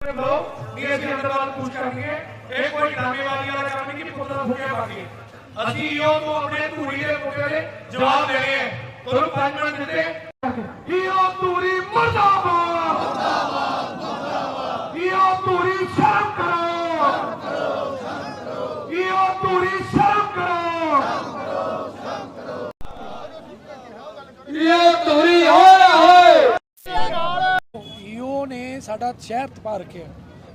ਲੋ ਵੀ ਅਸੀਂ ਅੰਦਰਵਾਲ ਪੁੱਛ ਕਰਾਂਗੇ ਇਹ ਕੋਈ ਡਰਾਮੇਬਾਜ਼ੀ ਵਾਲਾ ਕੰਮ ਨਹੀਂ ਕਿ ਪੁੱਤਰ ਫੁੱਕੇ ਮਾਰੀਏ ਅਸੀਂ ਉਹ ਤੋਂ ਆਪਣੇ ਧੂਰੀ ਦੇ ਮੁੱਦੇ ਦੇ ਜਵਾਬ ਦੇਣੇ ਹੈ ਤੁਹਾਨੂੰ ਪੰਜ ਮਿੰਟ ਦਿੱਤੇ ਈਓ ਧੂਰੀ ਮਰਦਾਬਾਦ ਮਰਦਾਬਾਦ ਮਰਦਾਬਾਦ ਈਓ ਧੂਰੀ ਸ਼ਰਮ ਕਰੋ ਈਓ ਧੂਰੀ ਸ਼ਰਮ ਕਰੋ ਇਹ ਧੂਰੀ ਹੋ ਹੋਏ ਈਓ ਨੇ ਸਾਡਾ ਸ਼ਹਿਰ ਤਪਾ ਰੱਖਿਆ।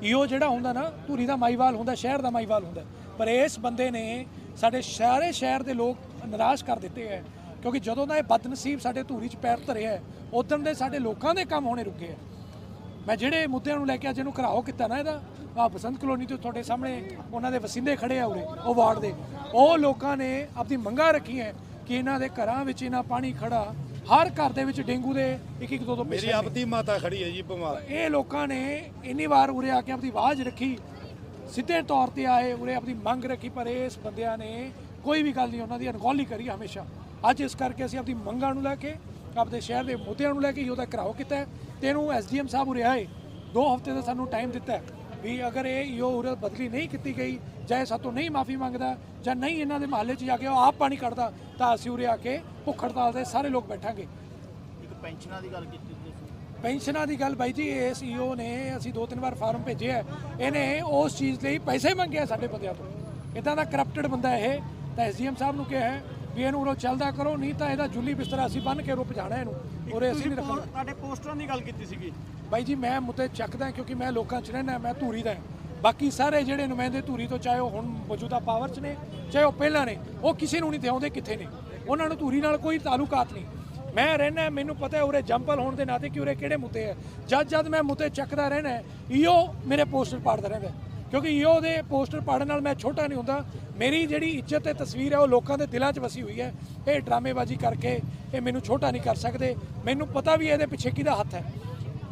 ਈਓ ਜਿਹੜਾ ਹੁੰਦਾ ਨਾ, ਧੂਰੀ ਦਾ ਮਾਈਵਾਲ ਹੁੰਦਾ, ਸ਼ਹਿਰ ਦਾ ਮਾਈਵਾਲ ਹੁੰਦਾ। ਪਰ ਇਸ ਬੰਦੇ ਨੇ ਸਾਡੇ ਸਾਰੇ ਸ਼ਹਿਰ ਦੇ ਲੋਕ ਨਿਰਾਸ਼ ਕਰ ਦਿੱਤੇ ਹੈ। ਕਿਉਂਕਿ ਜਦੋਂ ਦਾ ਇਹ ਬਦਨਸੀਬ ਸਾਡੇ ਧੂਰੀ 'ਚ ਪੈਰ ਧਰਿਆ ਹੈ ਉਦੋਂ ਦੇ ਸਾਡੇ ਲੋਕਾਂ ਦੇ ਕੰਮ ਹੋਣੇ ਰੁਕੇ ਹੈ। ਮੈਂ ਜਿਹੜੇ ਮੁੱਦਿਆਂ ਨੂੰ ਲੈ ਕੇ ਅੱਜ ਇਹਨੂੰ ਘਰਾਓ ਕੀਤਾ ਨਾ ਇਹਦਾ ਆ ਬਸੰਤ ਕਲੋਨੀ ਤੋਂ ਤੁਹਾਡੇ ਸਾਹਮਣੇ ਉਹਨਾਂ ਦੇ ਵਸਿੰਦੇ ਖੜੇ ਆ ਉਰੇ, ਉਹ ਵਾਰਡ ਦੇ। ਉਹ ਲੋਕਾਂ ਨੇ ਆਪਣੀ ਮੰਗਾਂ ਰੱਖੀਆਂ ਕਿ ਇਹਨਾਂ ਦੇ ਘਰਾਂ ਵਿੱਚ ਇਹਨਾਂ ਪਾਣੀ ਖੜਾ ਹਰ ਘਰ ਦੇ ਵਿੱਚ ਡੇਂਗੂ ਦੇ ਇੱਕ ਇੱਕ ਦੋ ਦੋ ਮੇਰੀ। ਆਪਦੀ ਮਾਤਾ ਖੜੀ ਹੈ ਜੀ ਬਿਮਾਰ। ਇਹ ਲੋਕਾਂ ਨੇ ਇੰਨੀ ਵਾਰ ਉਰੇ ਆ ਕੇ ਆਪਣੀ ਆਵਾਜ਼ ਰੱਖੀ ਸਿੱਧੇ ਤੌਰ ਤੇ ਆਏ ਉਰੇ ਆਪਣੀ ਮੰਗ ਰੱਖੀ ਪਰ ਇਸ ਬੰਦਿਆਂ ਨੇ ਕੋਈ ਵੀ ਗੱਲ ਨਹੀਂ ਉਹਨਾਂ ਦੀ ਅਣਗੌਲੀ ਕਰੀ ਹਮੇਸ਼ਾ। ਅੱਜ ਇਸ ਕਰਕੇ ਅਸੀਂ ਆਪਣੀ ਮੰਗਾਂ ਨੂੰ ਲੈ ਕੇ ਆਪਣੇ ਸ਼ਹਿਰ ਦੇ ਮੁੱਦਿਆਂ ਨੂੰ ਲੈ ਕੇ ਉਹਦਾ ਘਰਾਓ ਕੀਤਾ ਹੈ ਤੇ ਇਹਨੂੰ ਐਸਡੀਐਮ ਸਾਹਿਬ ਉਰੇ ਆਏ। ਦੋ ਹਫ਼ਤੇ ਦਾ ਸਾਨੂੰ ਟਾਈਮ ਦਿੱਤਾ ਹੈ। ਵੀ ਅਗਰ ਇਹ ਈਓ ਉਰੇ ਬਦਲੀ ਨਹੀਂ ਕੀਤੀ ਗਈ ਜਾਂ ਇਹ ਸਾਤੋਂ ਨਹੀਂ ਮਾਫੀ ਮੰਗਦਾ ਜਾਂ ਨਹੀਂ ਇਹਨਾਂ ਦੇ ਮਹੱਲੇ 'ਚ ਜਾ ਕੇ ਉਹ ਆਪ ਪਾਣੀ ਕੱਢਦਾ ਤਾਂ ਅਸੀਂ ਉਰੇ ਆ ਕੇ ਭੁੱਖ ਹੜਤਾਲ ਤੇ ਸਾਰੇ ਲੋਕ ਬੈਠਾਂਗੇ। ਇੱਕ ਪੈਨਸ਼ਨਾਂ ਦੀ ਗੱਲ ਕੀਤੀ ਤੁਸੀਂ ਪੈਨਸ਼ਨਾਂ ਦੀ ਗੱਲ ਬਾਈ ਜੀ ਇਸ ਈਓ ਨੇ ਅਸੀਂ ਦੋ ਤਿੰਨ ਵਾਰ ਫਾਰਮ ਭੇਜਿਆ ਇਹਨੇ ਉਸ ਚੀਜ਼ ਲਈ ਪੈਸੇ ਮੰਗੇ ਸਾਡੇ ਬੰਦਿਆਂ ਤੋਂ। ਇਦਾਂ ਦਾ ਕਰਪਟਡ ਬੰਦਾ ਹੈ ਇਹ ਤਾਂ ਐਸਡੀਐਮ ਸਾਹਿਬ ਨੂੰ ਕਿਹਾ ਹੈ ਵੀ ਇਹਨੂੰ ਉਰੋਂ ਚੱਲਦਾ ਕਰੋ ਨਹੀਂ ਤਾਂ ਇਹਦਾ ਜੁੱਲੀ ਬਿਸਤਰਾ ਅਸੀਂ ਬੰਨ ਕੇ ਰੁਪ ਜਾਣਾ ਇਹਨੂੰ ਉਰੇ ਅਸੀਂ ਨਹੀਂ ਰੱਖਣਾ। ਤੁਹਾਡੇ ਪੋਸਟਰਾਂ ਦੀ ਗੱਲ ਕੀਤੀ ਸੀਗੀ। ਬਾਈ ਜੀ ਮੈਂ ਮੁੱਦੇ ਚੱਕਦਾ ਕਿਉਂਕਿ ਮੈਂ ਲੋਕਾਂ 'ਚ ਰਹਿਣਾ ਮੈਂ ਧੂਰੀ ਦਾ। ਬਾਕੀ ਸਾਰੇ ਜਿਹੜੇ ਨੁਮਾਇੰਦੇ ਧੂਰੀ ਤੋਂ ਚਾਹੇ ਉਹ ਹੁਣ ਮੌਜੂਦਾ ਪਾਵਰ 'ਚ ਨੇ ਚਾਹੇ ਉਹ ਪਹਿਲਾਂ ਨੇ ਉਹ ਕਿਸੇ ਨੂੰ ਨਹੀਂ ਦਿਆਉਂਦੇ ਕਿੱਥੇ ਨੇ। ਉਹਨਾਂ ਨੂੰ ਧੂਰੀ ਨਾਲ ਕੋਈ ਤਾਲੁਕਾਤ ਨਹੀਂ। ਮੈਂ ਰਹਿਣਾ ਮੈਨੂੰ ਪਤਾ ਹੈ ਉਰੇ ਜੰਪਲ ਹੋਣ ਦੇ ਨਾਤੇ ਕਿ ਉਰੇ ਕਿਹੜੇ ਮੁੱਦੇ ਹੈ। ਜਦ ਜਦ ਮੈਂ ਮੁੱਦੇ ਚੱਕਦਾ ਰਹਿਣਾ ਈਓ ਮੇਰੇ ਪੋਸਟਰ ਪਾੜਦਾ ਰਹਿੰਦਾ। ਕਿਉਂਕਿ ਈਓ ਦੇ ਪੋਸਟਰ ਪਾੜਨ ਨਾਲ ਮੈਂ ਛੋਟਾ ਨਹੀਂ ਹੁੰਦਾ। ਮੇਰੀ ਜਿਹੜੀ ਇੱਜ਼ਤ ਤੇ ਤਸਵੀਰ ਹੈ ਉਹ ਲੋਕਾਂ ਦੇ ਦਿਲਾਂ 'ਚ ਵਸੀ ਹੋਈ ਹੈ। ਇਹ ਡਰਾਮੇਬਾਜ਼ੀ ਕਰਕੇ ਇਹ ਮੈਨੂੰ ਛੋਟਾ ਨਹੀਂ ਕਰ ਸਕਦੇ। ਮੈਨੂੰ ਪਤਾ ਵੀ ਇਹਦੇ ਪਿੱਛੇ ਕਿਹਦਾ ਹੱਥ ਹੈ।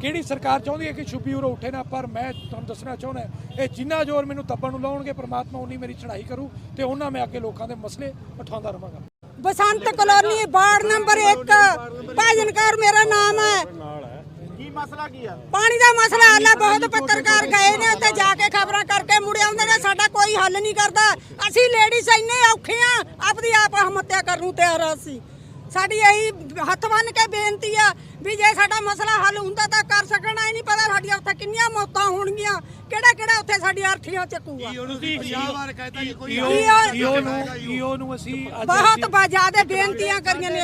ਕਿਹੜੀ ਸਰਕਾਰ ਚਾਹੁੰਦੀ ਹੈ ਕਿ ਸ਼ੁਭੀ ਉਰੋਂ ਉੱਠੇ ਨਾ ਪਰ ਮੈਂ ਤੁਹਾਨੂੰ ਦੱਸਣਾ ਚਾਹੁੰਦਾ ਇਹ ਜਿੰਨਾ ਜ਼ੋਰ ਮੈਨੂੰ ਦੱਬਣ ਨੂੰ ਲਾਉਣਗੇ ਪ੍ਰਮਾਤਮਾ ਉਨੀ ਮੇਰੀ ਚੜ੍ਹਾਈ ਕਰੂ ਤੇ ਉਹਨਾਂ ਮੈਂ ਅੱਗੇ ਲੋਕਾਂ ਦੇ ਮਸਲੇ ਉਠਾਉਂਦਾ ਰਵਾਂਗਾ। ਬਸੰਤ ਕਲੋਨੀ ਵਾਰਡ ਨੰਬਰ 1 ਭਾਜਨਕਾਰ ਮੇਰਾ ਨਾਮ ਹੈ। ਕੀ ਮਸਲਾ ਕੀ ਆ? ਪਾਣੀ ਦਾ ਮਸਲਾ ਹੱਲ ਕੋਈ ਹੱਲ ਨਹੀਂ ਕਰਦਾ। ਅਸੀਂ ਲੇਡੀਜ਼ ਇੰਨੇ ਔਖੇ ਆ, ਆਪਦੀ ਆਪ ਹਮਤਿਆ ਕਰਨ ਨੂੰ ਤਿਆਰ ਆ ਅਸੀਂ। ਸਾਡੀ ਇਹੀ ਹੱਥ ਬੰਨ ਕੇ ਬੇਨਤੀ ਆ ਵੀ ਜੇ ਸਾਡਾ ਮਸਲਾ ਹੱਲ ਹੁੰਦਾ ਤਾਂ ਕਰ ਸਕਣਾ ਹੀ ਨਹੀਂ ਪਤਾ ਸਾਡੀਆਂ ਉੱਥੇ ਕਿੰਨੀਆਂ ਮੌਤਾਂ ਹੋਣਗੀਆਂ ਕਿਹੜਾ ਕਿਹੜਾ ਉੱਥੇ ਸਾਡੀਆਂ ਅਰਥੀਆਂ ਚੱਕੂਗਾ। ਈਓ ਨੂੰ ਅਸੀਂ ਬਹੁਤ ਜ਼ਿਆਦਾ ਬੇਨਤੀਆਂ ਕਰੀਆਂ ਨੇ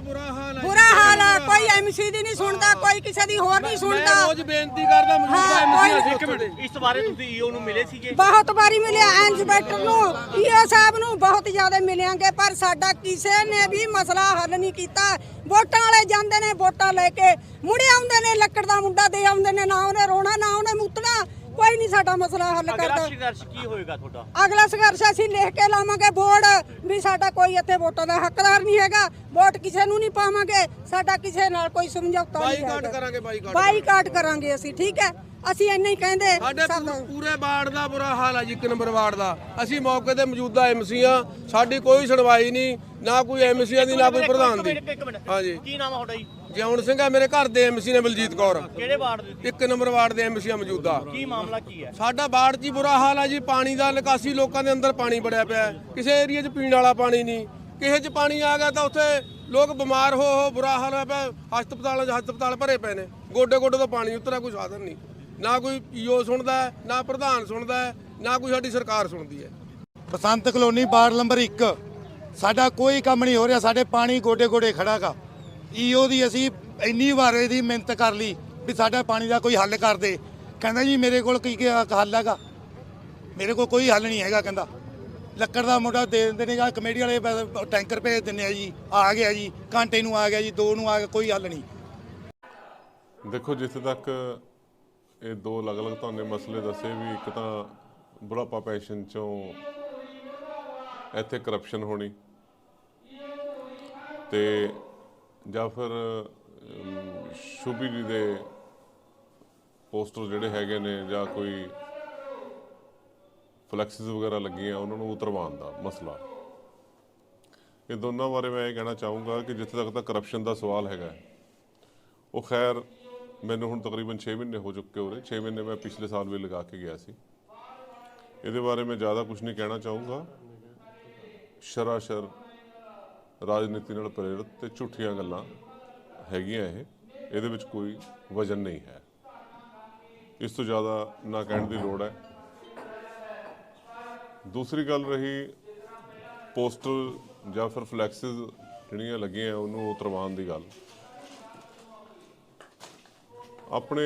ਬੁਰਾ ਹਾਲ ਹੈ ਕੋਈ ਐਮਸੀ ਦੀ ਨਹੀਂ ਸੁਣਦਾ ਕੋਈ ਕਿਸੇ ਦੀ ਹੋਰ ਨਹੀਂ ਸੁਣਦਾ। ਰੋਜ਼ ਬੇਨਤੀ ਕਰਦਾ ਮੌਜੂਦਾ ਇੱਕ ਮਿੰਟ ਇਸ ਬਾਰੇ ਤੁਸੀਂ ਈਓ ਨੂੰ ਮਿਲੇ ਸੀਗੇ? ਬਹੁਤ ਵਾਰੀ ਮਿਲਿਆ ਇੰਸਪੈਕਟਰ ਨੂੰ ਈਓ ਸਾਹਿਬ ਨੂੰ ਬਹੁਤ ਜ਼ਿਆਦਾ ਮਿਲਿਆਂਗੇ ਪਰ ਸਾਡਾ ਕਿਸੇ ਨੇ ਵੀ ਮਸਲਾ ਹੱਲ ਨਹੀਂ ਕੀਤਾ। ਵੋਟਾਂ ਵਾਲੇ ਜਾਂਦੇ ਨੇ ਵੋਟਾਂ ਲੈ ਕੇ ਮੁੜੇ ਆਉਂਦੇ ਨੇ ਲੱਕੜ ਦਾ ਮੁੰਡਾ ਦੇ ਆਉਂਦੇ ਨੇ ਨਾ ਉਹਨੇ ਰੋਣਾ ਨਾ ਉਹਨੇ ਮੁੱਤਣਾ ਕੋਈ ਨਹੀਂ ਸਾਡਾ ਮਸਲਾ ਹੱਲ ਅਗਲਾ ਕਰਦਾ। ਸੰਘਰਸ਼ ਕੀ ਹੋਏਗਾ ਤੁਹਾਡਾ? ਅਗਲਾ ਸੰਘਰਸ਼ ਅਸੀਂ ਲਿਖ ਕੇ ਲਾਵਾਂਗੇ ਬੋਰਡ ਵੀ ਸਾਡਾ ਕੋਈ ਇੱਥੇ ਵੋਟਾਂ ਦਾ ਹੱਕਦਾਰ ਨਹੀਂ ਹੈਗਾ ਵੋਟ ਕਿਸੇ ਨੂੰ ਨਹੀਂ ਪਾਵਾਂਗੇ ਸਾਡਾ ਕਿਸੇ ਨਾਲ ਕੋਈ ਸਮਝੌਤਾ ਨਹੀਂ ਬਾਈਕਾਟ ਕਰਾਂਗੇ ਬਾਈਕਾਟ ਕਰਾਂਗੇ। ਅਸੀਂ ਠੀਕ ਹੈ? ਅਸੀਂ ਇੰਨਾ ਹੀ ਕਹਿੰਦੇ ਸਾਡੇ ਪੂਰੇ ਵਾਰਡ ਦਾ ਬੁਰਾ ਹਾਲ ਹੈ ਜੀ ਇੱਕ ਨੰਬਰ ਵਾਰਡ ਦਾ। ਅਸੀਂ ਮੌਕੇ ਤੇ ਮੌਜੂਦਾ ਐਮਸੀ ਆ ਸਾਡੀ ਕੋਈ ਸੁਣਵਾਈ ਨਹੀਂ ਨਾ ਕੋਈ ਐਮਸੀ ਦੀ ਨਾ ਕੋਈ ਪ੍ਰਧਾਨ ਦੀ। ਹਾਂਜੀ। ਕੀ ਨਾਮ ਆ ਤੁਹਾਡਾ ਜੀ? ਜਿਉਣ ਸਿੰਘ ਹੈ ਮੇਰੇ ਘਰ ਦੇ ਐਮਸੀ ਨੇ ਬਲਜੀਤ ਕੌਰ। ਕਿਹੜੇ ਵਾਰਡ ਦੇ? ਇੱਕ ਨੰਬਰ ਵਾਰਡ ਦੇ ਐਮਸੀ ਆ ਮੌਜੂਦਾ। ਕੀ ਮਾਮਲਾ ਕੀ ਹੈ? ਸਾਡਾ ਬਾੜ 'ਚ ਹੀ ਬੁਰਾ ਹਾਲ ਹੈ ਜੀ ਪਾਣੀ ਦਾ ਨਿਕਾਸੀ ਲੋਕਾਂ ਦੇ ਅੰਦਰ ਪਾਣੀ ਬੜਿਆ ਪਿਆ ਹੈ। ਕਿਸੇ ਏਰੀਆ 'ਚ ਪੀਣ ਵਾਲਾ ਪਾਣੀ ਨਹੀਂ। ਕਿਸੇ 'ਚ ਪਾਣੀ ਆ ਗਿਆ ਤਾਂ ਉੱਥੇ ਲੋਕ ਬਿਮਾਰ ਹੋ ਹੋ ਬੁਰਾ ਹਾਲ ਹੋਇਆ ਪਿਆ। ਹਸਪਤਾਲਾਂ 'ਚ ਹਸਪਤਾਲ ਭਰੇ ਪਏ ਨੇ। ਗੋਡੇ ਗੋਡੇ ਤੋਂ ਪਾਣੀ ਉਤਰਾ ਕੋਈ ਸਾਧਨ ਨਹੀਂ। ਨਾ ਕੋਈ ਈਓ ਸੁਣਦਾ ਹੈ, ਨਾ ਪ੍ਰਧਾਨ ਸੁਣਦਾ ਹੈ, ਨਾ ਕੋਈ ਸਾਡੀ ਸਰਕਾਰ ਸੁਣਦੀ ਹੈ। ਬਸੰਤ ਕਲੋਨੀ ਵਾਰਡ ਨੰਬਰ 1 ਸਾਡਾ ਕੋਈ ਕੰਮ ਨਹੀਂ ਹੋ ਰਿਹਾ ਸਾਡੇ ਪਾਣੀ ਗੋਡੇ ਗੋਡੇ ਖੜਾਗਾ ਈਓ ਦੀ ਅਸੀਂ ਇੰਨੀ ਵਾਰ ਇਹਦੀ ਮਿਹਨਤ ਕਰ ਲਈ ਵੀ ਸਾਡਾ ਪਾਣੀ ਦਾ ਕੋਈ ਹੱਲ ਕਰ ਦੇ। ਕਹਿੰਦਾ ਜੀ, ਮੇਰੇ ਕੋਲ ਕੀ ਕੀ ਹੱਲ ਹੈਗਾ? ਮੇਰੇ ਕੋਲ ਕੋਈ ਹੱਲ ਨਹੀਂ ਹੈਗਾ, ਕਹਿੰਦਾ। ਲੱਕੜ ਦਾ ਮੁੰਡਾ ਦੇ ਦਿੰਦੇ ਨੇ, ਜਾਂ ਕਮੇਟੀ ਵਾਲੇ ਟੈਂਕਰ ਭੇਜ ਦਿੰਦੇ ਆ ਜੀ। ਆ ਗਿਆ ਜੀ, ਘੰਟੇ ਨੂੰ ਆ ਗਿਆ ਜੀ, ਦੋ ਨੂੰ ਆ ਗਿਆ, ਕੋਈ ਹੱਲ ਨਹੀਂ। ਦੇਖੋ, ਜਿੱਥੇ ਤੱਕ ਇਹ ਦੋ ਅਲੱਗ-ਅਲੱਗ ਤੁਹਾਨੂੰ ਮਸਲੇ ਦੱਸੇ ਵੀ ਇੱਕ ਤਾਂ ਬੁਢਾਪਾ ਪੈਨਸ਼ਨ ਚੋਂ ਇੱਥੇ ਕਰਪਸ਼ਨ ਹੋਣੀ ਤੇ ਜਾਂ ਫਿਰ ਸ਼ੁਭੀ ਜੀ ਦੇ ਪੋਸਟਰ ਜਿਹੜੇ ਹੈਗੇ ਨੇ ਜਾਂ ਕੋਈ ਫਲੈਕਸਿਸ ਵਗੈਰਾ ਲੱਗੀਆਂ, ਉਹਨਾਂ ਨੂੰ ਉਤਰਵਾਉਣ ਦਾ ਮਸਲਾ। ਇਹ ਦੋਨਾਂ ਬਾਰੇ ਮੈਂ ਇਹ ਕਹਿਣਾ ਚਾਹੂੰਗਾ ਕਿ ਜਿੱਥੇ ਤੱਕ ਤਾਂ ਕਰਪਸ਼ਨ ਦਾ ਸਵਾਲ ਹੈਗਾ ਉਹ ਖੈਰ ਮੈਨੂੰ ਹੁਣ ਤਕਰੀਬਨ 6 ਮਹੀਨੇ ਹੋ ਚੁੱਕੇ ਹੋਰੇ 6 ਮਹੀਨੇ ਮੈਂ ਪਿਛਲੇ ਸਾਲ ਵੀ ਲਗਾ ਕੇ ਗਿਆ ਸੀ। ਇਹਦੇ ਬਾਰੇ ਮੈਂ ਜ਼ਿਆਦਾ ਕੁਝ ਨਹੀਂ ਕਹਿਣਾ ਚਾਹੂੰਗਾ। ਸ਼ਰਾਸ਼ਰ ਰਾਜਨੀਤੀ ਨਾਲ ਪ੍ਰੇਰਿਤ ਤੇ ਝੂਠੀਆਂ ਗੱਲਾਂ ਹੈਗੀਆਂ ਇਹ, ਇਹਦੇ ਵਿੱਚ ਕੋਈ ਵਜਨ ਨਹੀਂ ਹੈ। ਇਸ ਤੋਂ ਜ਼ਿਆਦਾ ਨਾ ਕਹਿਣ ਦੀ ਲੋੜ ਹੈ। ਦੂਸਰੀ ਗੱਲ ਰਹੀ ਪੋਸਟਰ ਜਾਂ ਫਿਰ ਫਲੈਕਸਿਸ ਜਿਹੜੀਆਂ ਲੱਗੀਆਂ ਉਹਨੂੰ ਉਤਰਵਾਉਣ ਦੀ ਗੱਲ। ਆਪਣੇ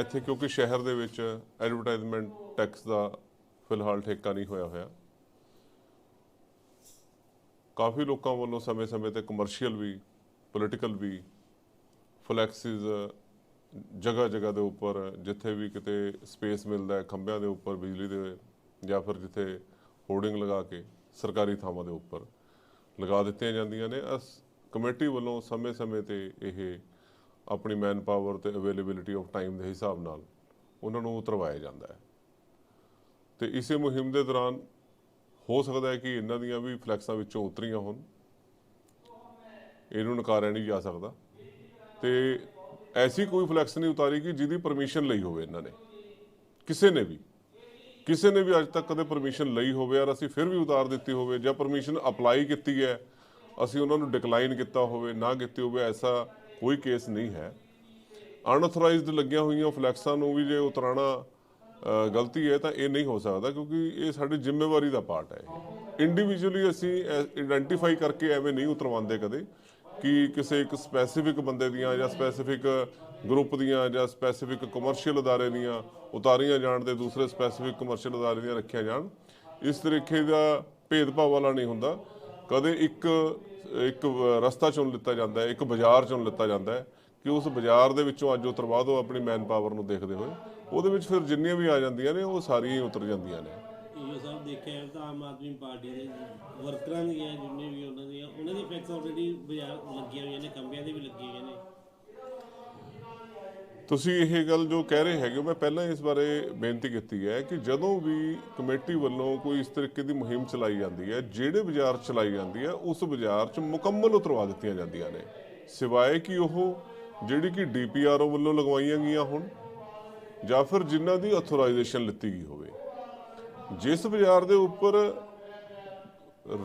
ਇੱਥੇ ਕਿਉਂਕਿ ਸ਼ਹਿਰ ਦੇ ਵਿੱਚ ਐਡਵਰਟਾਈਜ਼ਮੈਂਟ ਟੈਕਸ ਦਾ ਫਿਲਹਾਲ ਠੇਕਾ ਨਹੀਂ ਹੋਇਆ ਹੋਇਆ। ਕਾਫੀ ਲੋਕਾਂ ਵੱਲੋਂ ਸਮੇਂ-ਸਮੇਂ ਤੇ ਕਮਰਸ਼ੀਅਲ ਵੀ ਪੋਲੀਟੀਕਲ ਵੀ ਫਲੈਕਸਿਸ ਜਗ੍ਹਾ ਜਗ੍ਹਾ ਦੇ ਉੱਪਰ ਜਿੱਥੇ ਵੀ ਕਿਤੇ ਸਪੇਸ ਮਿਲਦਾ ਹੈ, ਖੰਭਿਆਂ ਦੇ ਉੱਪਰ, ਬਿਜਲੀ ਦੇ ਜਾਂ ਫਿਰ ਜਿੱਥੇ ਹੋਰਡਿੰਗ ਲਗਾ ਕੇ ਸਰਕਾਰੀ ਥਾਵਾਂ ਦੇ ਉੱਪਰ ਲਗਾ ਦਿੱਤੀਆਂ ਜਾਂਦੀਆਂ ਨੇ। ਅਸ ਕਮੇਟੀ ਵੱਲੋਂ ਸਮੇਂ-ਸਮੇਂ ਤੇ ਇਹ ਆਪਣੀ ਮੈਨ ਪਾਵਰ ਤੇ ਅਵੇਲੇਬਿਲਿਟੀ ਆਫ ਟਾਈਮ ਦੇ ਹਿਸਾਬ ਨਾਲ ਉਹਨਾਂ ਨੂੰ ਉਤਰਵਾਇਆ ਜਾਂਦਾ ਹੈ। ਤੇ ਇਸੇ ਮੁਹਿੰਮ ਦੇ ਦੌਰਾਨ ਹੋ ਸਕਦਾ ਹੈ ਕਿ ਇਹਨਾਂ ਦੀਆਂ ਵੀ ਫਲੈਕਸਾਂ ਵਿੱਚੋਂ ਉਤਰੀਆਂ ਹੋਣ। ਇਹਨੂੰ ਨਕਾਰਿਆ ਨਹੀਂ ਜਾ ਸਕਦਾ। ਤੇ ਐਸੀ ਕੋਈ ਫਲੈਕਸ ਨਹੀਂ ਉਤਾਰੀ ਕਿ ਜਿਹਦੀ ਪਰਮਿਸ਼ਨ ਲਈ ਹੋਵੇ ਇਹਨਾਂ ਨੇ। ਕਿਸੇ ਨੇ ਵੀ। ਕਿਸੇ ਨੇ ਵੀ ਅੱਜ ਤੱਕ ਕਦੇ ਪਰਮਿਸ਼ਨ ਲਈ ਹੋਵੇ ਔਰ ਅਸੀਂ ਫਿਰ ਵੀ ਉਤਾਰ ਦਿੱਤੀ ਹੋਵੇ ਜਾਂ ਪਰਮਿਸ਼ਨ ਅਪਲਾਈ ਕੀਤੀ ਹੈ, ਅਸੀਂ ਉਹਨਾਂ ਨੂੰ ਡਿਕਲਾਈਨ ਕੀਤਾ ਹੋਵੇ, ਨਾ ਕੀਤੀ ਹੋਵੇ, ਐਸਾ ਕੋਈ ਕੇਸ ਨਹੀਂ ਹੈ। ਅਨਆਥੋਰਾਈਜ਼ਡ ਲੱਗੀਆਂ ਹੋਈਆਂ ਫਲੈਕਸਾਂ ਨੂੰ ਵੀ ਜੇ ਉਤਰਾਣਾ ਗਲਤੀ ਹੈ ਤਾਂ ਇਹ ਨਹੀਂ ਹੋ ਸਕਦਾ ਕਿਉਂਕਿ ਇਹ ਸਾਡੀ ਜ਼ਿੰਮੇਵਾਰੀ ਦਾ ਪਾਰਟ ਹੈ। ਇੰਡੀਵਿਜੂਅਲੀ ਅਸੀਂ ਆਇਡੈਂਟੀਫਾਈ ਕਰਕੇ ਐਵੇਂ ਨਹੀਂ ਉਤਰਵਾਉਂਦੇ ਕਦੇ ਕਿ ਕਿਸੇ ਇੱਕ ਸਪੈਸੀਫਿਕ ਬੰਦੇ ਦੀਆਂ ਜਾਂ ਸਪੈਸੀਫਿਕ ਗਰੁੱਪ ਦੀਆਂ ਜਾਂ ਸਪੈਸੀਫਿਕ ਕਮਰਸ਼ੀਅਲ ਅਦਾਰੇ ਦੀਆਂ ਉਤਾਰੀਆਂ ਜਾਣ ਤੇ ਦੂਸਰੇ ਸਪੈਸੀਫਿਕ ਕਮਰਸ਼ੀਅਲ ਅਦਾਰੇ ਦੀਆਂ ਰੱਖੀਆਂ ਜਾਣ। ਇਸ ਤਰੀਕੇ ਦਾ ਭੇਦਭਾਵ ਵਾਲਾ ਨਹੀਂ ਹੁੰਦਾ। ਕਦੇ ਇੱਕ ਇੱਕ ਰਸਤਾ ਚੁਣ ਲਿੱਤਾ ਜਾਂਦਾ ਹੈ, ਇੱਕ ਬਾਜ਼ਾਰ ਚੁਣ ਲਿੱਤਾ ਜਾਂਦਾ ਹੈ ਕਿ ਉਸ ਬਾਜ਼ਾਰ ਦੇ ਵਿੱਚੋਂ ਅੱਜ ਉਤਰਵਾ ਦਿਓ, ਆਪਣੀ ਮੈਨ ਪਾਵਰ ਨੂੰ ਦੇਖਦੇ ਹੋਏ। ਉਹਦੇ ਵਿੱਚ ਫਿਰ ਜਿੰਨੀਆਂ ਵੀ ਆ ਜਾਂਦੀਆਂ ਨੇ ਉਹ ਸਾਰੀਆਂ ਹੀ ਉਤਰ ਜਾਂਦੀਆਂ ਨੇ। ਇਹ ਸਭ ਦੇਖਿਆ ਤਾਂ ਆਮ ਆਦਮੀ ਪਾਰਟੀ ਦੇ ਵਰਕਰਾਂ ਦੀਆਂ ਜਿੰਨੇ ਵੀ ਉਹਨਾਂ ਦੀਆਂ ਉਹਨਾਂ ਦੀ ਫੈਕਸ ਆਲਰੇਡੀ ਬਾਜ਼ਾਰ ਲੱਗੀਆਂ ਹੋਈਆਂ ਨੇ ਕੰਬਿਆਂ ਦੇ ਵੀ ਲੱਗੀਆਂ ਹੋਈਆਂ ਨੇ। ਤੁਸੀਂ ਇਹ ਗੱਲ ਜੋ ਕਹਿ ਰਹੇ ਹੈਗੇ ਮੈਂ ਪਹਿਲਾਂ ਇਸ ਬਾਰੇ ਬੇਨਤੀ ਕੀਤੀ ਹੈ ਕਿ ਜਦੋਂ ਵੀ ਕਮੇਟੀ ਵੱਲੋਂ ਕੋਈ ਇਸ ਤਰੀਕੇ ਦੀ ਮੁਹਿੰਮ ਚਲਾਈ ਜਾਂਦੀ ਹੈ ਜਿਹੜੇ ਬਾਜ਼ਾਰ ਚਲਾਈ ਜਾਂਦੀ ਹੈ ਉਸ ਬਾਜ਼ਾਰ 'ਚ ਮੁਕੰਮਲ ਉਤਰਵਾ ਦਿੱਤੀਆਂ ਜਾਂਦੀਆਂ ਨੇ। ਸਿਵਾਏ ਕਿ ਉਹ ਜਿਹੜੀ ਕਿ ਡੀਪੀਆਰਓ ਵੱਲੋਂ ਲਗਵਾਈਆਂ ਗਈਆਂ ਹੋਣ। ਜਾਂ ਫਿਰ ਜਿਨ੍ਹਾਂ ਦੀ ਅਥੋਰਾਈਜੇਸ਼ਨ ਲਿੱਤੀ ਗਈ ਹੋਵੇ। ਜਿਸ ਬਾਜ਼ਾਰ ਦੇ ਉੱਪਰ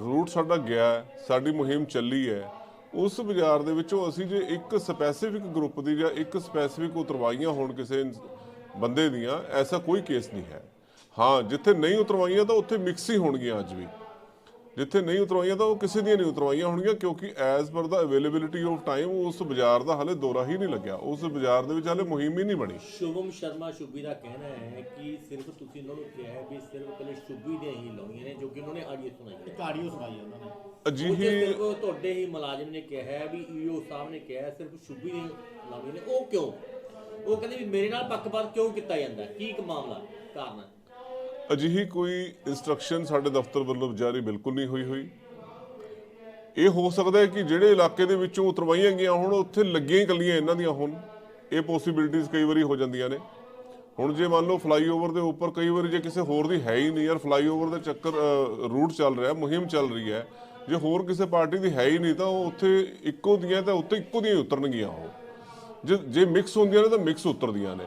ਰੂਟ ਸਾਡਾ ਗਿਆ ਸਾਡੀ ਮੁਹਿੰਮ ਚੱਲੀ ਹੈ, ਉਸ ਬਾਜ਼ਾਰ ਦੇ ਵਿੱਚੋਂ ਅਸੀਂ ਜੇ ਇੱਕ ਸਪੈਸੀਫਿਕ ਗਰੁੱਪ ਦੀ ਜਾਂ ਇੱਕ ਸਪੈਸੀਫਿਕ ਉਤਰਵਾਈਆਂ ਹੋਣ ਕਿਸੇ ਬੰਦੇ ਦੀਆਂ, ਐਸਾ ਕੋਈ ਕੇਸ ਨਹੀਂ ਹੈ। ਹਾਂ, ਜਿੱਥੇ ਨਹੀਂ ਉਤਰਵਾਈਆਂ ਤਾਂ ਉੱਥੇ ਮਿਕਸ ਹੀ ਹੋਣਗੀਆਂ ਅੱਜ ਵੀ। ਜਿੱਥੇ ਨਹੀਂ ਉਤਰਵਾਈਆਂ ਤਾਂ ਉਹ ਕਿਸੇ ਦੀਆਂ ਨਹੀਂ ਉਤਰਵਾਈਆਂ ਹੋਣਗੀਆਂ ਕਿਉਂਕਿ as per the availability of time ਉਸ ਬਾਜ਼ਾਰ ਦਾ ਹਲੇ ਦੌਰਾ ਹੀ ਨਹੀਂ ਲੱਗਿਆ। ਉਸ ਬਾਜ਼ਾਰ ਦੇ ਵਿੱਚ ਹਲੇ ਮੁਹਿੰਮ ਹੀ ਨਹੀਂ ਬਣੀ। ਸ਼ੁਭਮ ਸ਼ਰਮਾ ਸ਼ੁਭੀ ਦਾ ਕਹਿਣਾ ਹੈ ਕਿ ਸਿਰਫ ਤੁਸੀਂ ਉਹਨਾਂ ਨੂੰ ਕਿਹਾ ਹੈ ਵੀ ਸਿਰਫ ਕੱਲੇ ਸ਼ੁਭੀ ਦੀਆਂ ਹੀ ਲਾਉਣੀਆਂ ਨੇ ਜੋ ਕਿ ਉਹਨਾਂ ਨੇ ਆਡੀਓ ਸੁਣਾਈ ਹੈ। ਕਾੜੀਓ ਸੁਣਾਈ ਉਹਨਾਂ ਨੇ। ਅਜਿਹੀ ਤੁਹਾਡੇ ਹੀ ਮੁਲਾਜ਼ਮ ਨੇ ਕਿਹਾ ਹੈ ਵੀ ਈਓ ਸਾਹਿਬ ਨੇ ਕਿਹਾ ਸਿਰਫ ਸ਼ੁਭੀ ਦੀਆਂ ਲਾਉਣੀਆਂ ਨੇ। ਉਹ ਕਿਉਂ? ਉਹ ਕਹਿੰਦੇ ਵੀ ਮੇਰੇ ਨਾਲ ਪੱਖਪਾਤ ਕਿਉਂ ਕੀਤਾ ਜਾਂਦਾ? ਕੀ ਇੱਕ ਮਾਮਲਾ ਕਾਰਨ? ਹੈ ਅਜਿਹੀ ਕੋਈ ਇਨਸਟਰਕਸ਼ਨ ਸਾਡੇ ਦਫ਼ਤਰ ਵੱਲੋਂ ਜਾਰੀ ਬਿਲਕੁਲ ਨਹੀਂ ਹੋਈ ਹੋਈ। ਇਹ ਹੋ ਸਕਦਾ ਹੈ ਕਿ ਜਿਹੜੇ ਇਲਾਕੇ ਦੇ ਵਿੱਚੋਂ ਉਤਰਵਾਈਆਂ ਗਈਆਂ ਹੁਣ, ਉੱਥੇ ਲੱਗੀਆਂ ਹੀ ਕੱਲੀਆਂ ਇਹਨਾਂ ਦੀਆਂ ਹੁਣ। ਇਹ ਪੋਸਿਬਿਲਿਟੀਜ਼ ਕਈ ਵਾਰੀ ਹੋ ਜਾਂਦੀਆਂ ਨੇ। ਹੁਣ ਜੇ ਮੰਨ ਲਓ ਫਲਾਈਓਵਰ ਦੇ ਉੱਪਰ ਕਈ ਵਾਰੀ ਜੇ ਕਿਸੇ ਹੋਰ ਦੀ ਹੈ ਹੀ ਨਹੀਂ ਯਾਰ ਫਲਾਈਓਵਰ ਦੇ ਚੱਕਰ ਰੂਟ ਚੱਲ ਰਿਹਾ, ਮੁਹਿੰਮ ਚੱਲ ਰਹੀ ਹੈ। ਜੇ ਹੋਰ ਕਿਸੇ ਪਾਰਟੀ ਦੀ ਹੈ ਹੀ ਨਹੀਂ ਤਾਂ ਉਹ ਉੱਥੇ ਇੱਕੋ ਦੀਆਂ ਤਾਂ ਉੱਤੇ ਇੱਕੋ ਦੀਆਂ ਹੀ ਉਤਰਨਗੀਆਂ ਉਹ। ਜੇ ਜੇ ਮਿਕਸ ਹੁੰਦੀਆਂ ਨੇ ਤਾਂ ਮਿਕਸ ਉਤਰਦੀਆਂ ਨੇ।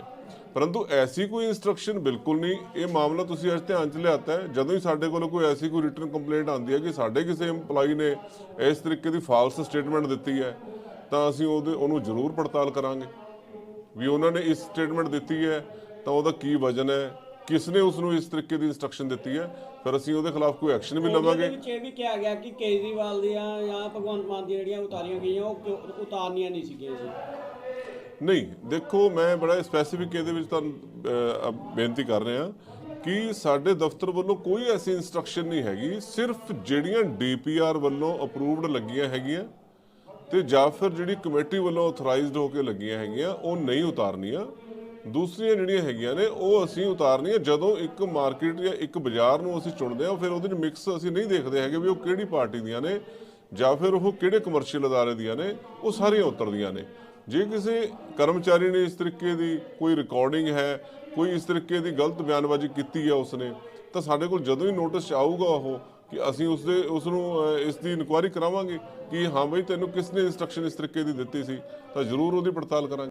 ਪਰੰਤੂ ਐਸੀ ਕੋਈ ਇਨਸਟਰਕਸ਼ਨ ਬਿਲਕੁਲ ਨਹੀਂ। ਇਹ ਮਾਮਲਾ ਤੁਸੀਂ ਅੱਜ ਧਿਆਨ 'ਚ ਲਿਆਤਾ ਹੈ। ਜਦੋਂ ਹੀ ਸਾਡੇ ਕੋਲ ਕੋਈ ਐਸੀ ਕੋਈ ਰਿਟਰਨ ਕੰਪਲੇਂਟ ਆਉਂਦੀ ਹੈ ਕਿ ਸਾਡੇ ਕਿਸੇ EMPLOYEE ਨੇ ਇਸ ਤਰੀਕੇ ਦੀ ਫਾਲਸ ਸਟੇਟਮੈਂਟ ਦਿੱਤੀ ਹੈ ਤਾਂ ਅਸੀਂ ਉਹਦੇ ਉਹਨੂੰ ਜ਼ਰੂਰ ਪੜਤਾਲ ਕਰਾਂਗੇ। ਵੀ ਉਹਨਾਂ ਨੇ ਇਸ ਸਟੇਟਮੈਂਟ ਦਿੱਤੀ ਹੈ ਤਾਂ ਉਹਦਾ ਕੀ ਵਜਨ ਹੈ? ਕਿਸ ਨੇ ਉਸ ਨੂੰ ਇਸ ਤਰੀਕੇ ਦੀ ਇਨਸਟਰਕਸ਼ਨ ਦਿੱਤੀ ਹੈ? ਫਿਰ ਅਸੀਂ ਉਹਦੇ ਖਿਲਾਫ ਕੋਈ ਐਕਸ਼ਨ ਵੀ ਲਵਾਂਗੇ। ਉਹਦੇ ਵਿੱਚ ਇਹ ਵੀ ਕਿਹਾ ਗਿਆ ਕਿ ਕੇਜਰੀਵਾਲ ਦੀਆਂ ਜਾਂ ਭਗਵੰਤ ਮਾਨ ਦੀਆਂ ਜਿਹੜੀਆਂ ਉਤਾਰੀਆਂ ਗਈਆਂ ਉਹ ਉਤਾਰਨੀਆਂ ਨਹੀਂ ਸੀਗੀਆਂ ਜੀ। ਨਹੀਂ, ਦੇਖੋ, ਮੈਂ ਬੜਾ ਸਪੈਸੀਫਿਕ ਇਹਦੇ ਵਿੱਚ ਤੁਹਾਨੂੰ ਬੇਨਤੀ ਕਰ ਰਿਹਾ ਕਿ ਸਾਡੇ ਦਫ਼ਤਰ ਵੱਲੋਂ ਕੋਈ ਐਸੀ ਇਨਸਟਰਕਸ਼ਨ ਨਹੀਂ ਹੈਗੀ, ਸਿਰਫ ਜਿਹੜੀਆਂ ਡੀਪੀਆਰ ਵੱਲੋਂ ਅਪਰੂਵਡ ਲੱਗੀਆਂ ਹੈਗੀਆਂ ਤੇ ਜਾਂ ਫਿਰ ਜਿਹੜੀ ਕਮੇਟੀ ਵੱਲੋਂ ਆਥੋਰਾਈਜ਼ਡ ਹੋ ਕੇ ਲੱਗੀਆਂ ਹੈਗੀਆਂ, ਉਹ ਨਹੀਂ ਉਤਾਰਨੀਆਂ। ਦੂਸਰੀਆਂ ਜਿਹੜੀਆਂ ਹੈਗੀਆਂ ਨੇ, ਉਹ ਅਸੀਂ ਉਤਾਰਨੀਆਂ, ਜਦੋਂ ਇੱਕ ਮਾਰਕੀਟ ਜਾਂ ਇੱਕ ਬਾਜ਼ਾਰ ਨੂੰ ਅਸੀਂ ਚੁਣਦੇ ਹਾਂ, ਫਿਰ ਉਹਦੇ ਵਿੱਚ ਮਿਕਸ ਅਸੀਂ ਨਹੀਂ ਦੇਖਦੇ ਹੈਗੇ ਵੀ ਉਹ ਕਿਹੜੀ ਪਾਰਟੀ ਦੀਆਂ ਨੇ ਜਾਂ ਫਿਰ ਉਹ ਕਿਹੜੇ ਕਮਰਸ਼ੀਅਲ ਅਦਾਰੇ ਦੀਆਂ ਨੇ, ਉਹ ਸਾਰੀਆਂ ਉਤਰਦੀਆਂ ਨੇ। ਜੇ ਕਿਸੇ ਕਰਮਚਾਰੀ ਨੇ ਇਸ ਤਰੀਕੇ ਦੀ ਕੋਈ ਰਿਕਾਰਡਿੰਗ ਹੈ, ਕੋਈ ਇਸ ਤਰੀਕੇ ਦੀ ਗਲਤ ਬਿਆਨਬਾਜ਼ੀ ਕੀਤੀ ਹੈ ਉਸਨੇ, ਤਾਂ ਸਾਡੇ ਕੋਲ ਜਦੋਂ ਹੀ ਨੋਟਿਸ ਆਊਗਾ ਉਹ ਕਿ ਅਸੀਂ ਉਸ ਦੇ ਉਸ ਨੂੰ ਇਸ ਦੀ ਇਨਕੁਆਇਰੀ ਕਰਾਵਾਂਗੇ ਕਿ ਹਾਂ ਬਈ ਤੈਨੂੰ ਕਿਸ ਨੇ ਇਨਸਟਰਕਸ਼ਨ ਇਸ ਤਰੀਕੇ ਦੀ ਦਿੱਤੀ ਸੀ, ਤਾਂ ਜ਼ਰੂਰ ਉਹਦੀ ਪੜਤਾਲ ਕਰਾਂਗੇ।